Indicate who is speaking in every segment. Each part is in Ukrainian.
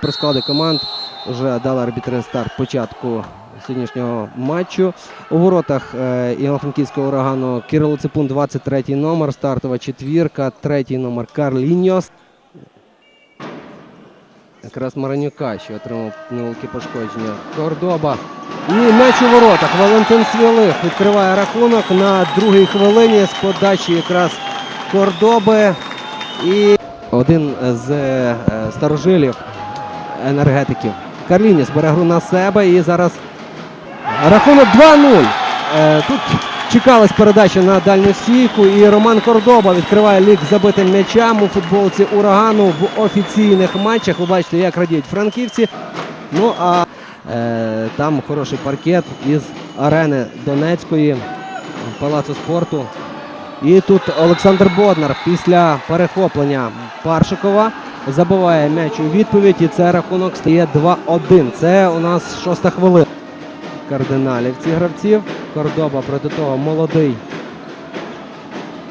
Speaker 1: Про склади команд вже дали арбітри старт початку сьогоднішнього матчу. У воротах е, Івано-Франківського урагану Кирило Ципун, 23-й номер, стартова четвірка, третій номер Карліньос. Якраз Маранюка, що отримав невелике пошкодження. Кордоба. І м'яч у воротах. Валентин Свілих відкриває рахунок на другій хвилині з подачі якраз Кордоби. І один з е, старожилів енергетиків. Карлініс бере гру на себе і зараз рахунок 2-0. Е, Тут чекалась передача на дальню стійку, і Роман Кордоба відкриває лік забитим м'ячам у футболці урагану в офіційних матчах. Ви бачите, як радіють франківці. Ну а е, там хороший паркет із арени Донецької палацу спорту. І тут Олександр Боднар після перехоплення Паршикова забиває м'яч у відповідь. І це рахунок стає 2-1. Це у нас шоста хвилина. Кардиналів цих гравців. Кордоба проти того молодий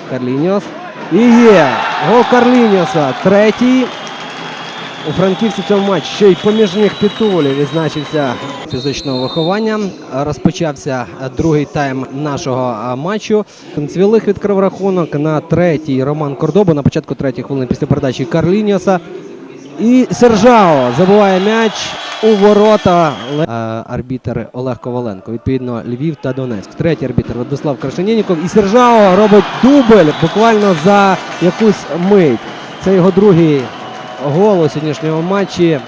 Speaker 1: Карліньос. І є гол Карліньоса. Третій. У франківці в матчі ще й поміжних підтулів відзначився фізичного виховання. Розпочався другий тайм нашого матчу. Цвілих відкрив рахунок на третій Роман Кордоба на початку третьої хвилини після передачі Карліньоса. І Сержао забуває м'яч у ворота арбітер Олег Коваленко. Відповідно, Львів та Донецьк. Третій арбітер Владислав Крашенєніков. І Сержао робить дубль буквально за якусь мить. Це його другий гол у сьогоднішньому матчі.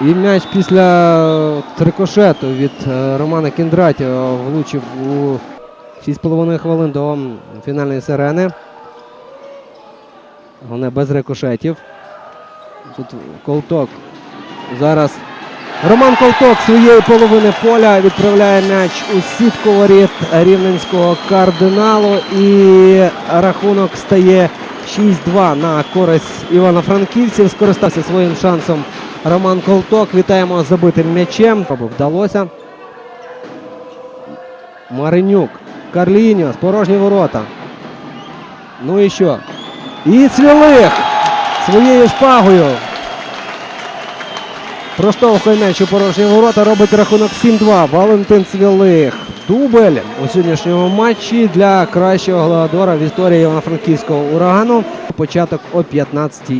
Speaker 1: І м'яч після трикошету від е, Романа Кіндратєва влучив у 6,5 хвилин до фінальної сирени. Головне без рикошетів. Тут Колток. Зараз Роман Колток своєї половини поля відправляє м'яч у сітку воріт рівненського кардиналу. І рахунок стає 6-2 на користь Івано-Франківців. Скористався своїм шансом Роман Колток. Вітаємо забитим м'ячем. Вдалося. Маринюк. Карліньос. Порожні ворота. Ну і що? І Цвілих своєю шпагою. Проштовхує м'яч у порожні ворота, робить рахунок 7-2. Валентин Цвілих. Дубль у сьогоднішньому матчі для кращого гладора в історії Івано-Франківського урагану. Початок о 15-й